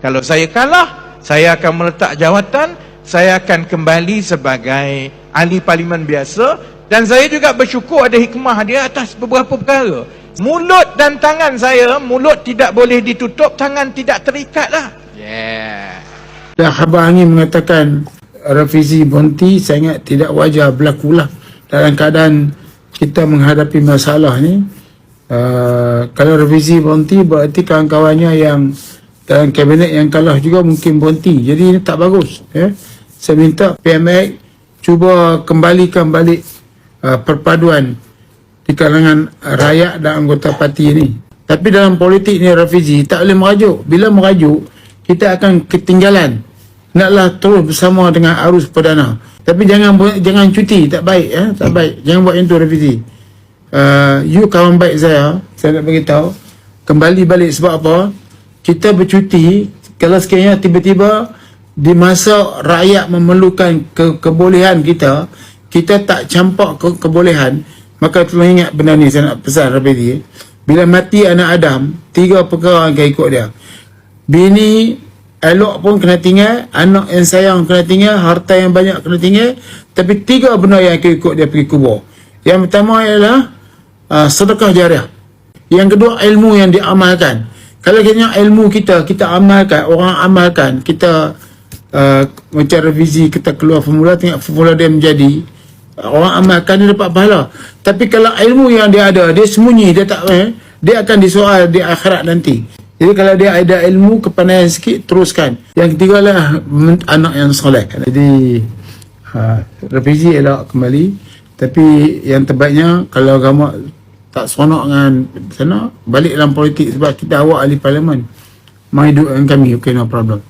Kalau saya kalah, saya akan meletak jawatan, saya akan kembali sebagai ahli parlimen biasa dan saya juga bersyukur ada hikmah dia atas beberapa perkara. Mulut dan tangan saya, mulut tidak boleh ditutup, tangan tidak terikat lah. Yeah. Dan Khabar Angin mengatakan revisi Bonti sangat tidak wajar berlakulah dalam keadaan kita menghadapi masalah ni. Uh, kalau revisi Bonti berarti kawan-kawannya yang dalam kabinet yang kalah juga mungkin Bonti. Jadi ini tak bagus. Ya. Saya minta PMX cuba kembalikan balik uh, perpaduan di kalangan rakyat dan anggota parti ini. Tapi dalam politik ni revisi tak boleh merajuk. Bila merajuk, kita akan ketinggalan. Naklah terus bersama dengan arus perdana. Tapi jangan jangan cuti, tak baik ya, tak baik. Jangan buat itu revisi. Uh, you kawan baik saya, saya nak beritahu kembali balik sebab apa? Kita bercuti kalau sekiranya tiba-tiba di masa rakyat memerlukan ke kebolehan kita, kita tak campak ke kebolehan, maka tolong ingat benda ni saya nak pesan Rabidi. Bila mati anak Adam, tiga perkara akan ikut dia. Bini elok pun kena tinggal, anak yang sayang kena tinggal, harta yang banyak kena tinggal, tapi tiga benda yang akan ikut dia pergi kubur. Yang pertama ialah uh, sedekah jariah. Yang kedua ilmu yang diamalkan. Kalau kena ilmu kita kita amalkan, orang amalkan, kita uh, macam revisi kita keluar formula tengok formula dia menjadi uh, orang amalkan dia dapat pahala. Tapi kalau ilmu yang dia ada, dia sembunyi, dia tak eh, dia akan disoal di akhirat nanti. Jadi kalau dia ada ilmu kepandaian sikit teruskan. Yang ketiga men- anak yang soleh. Jadi ha, revisi elok kembali. Tapi yang terbaiknya kalau agama tak seronok dengan sana balik dalam politik sebab kita awak ahli parlimen. Mai duduk dengan kami, okay no problem.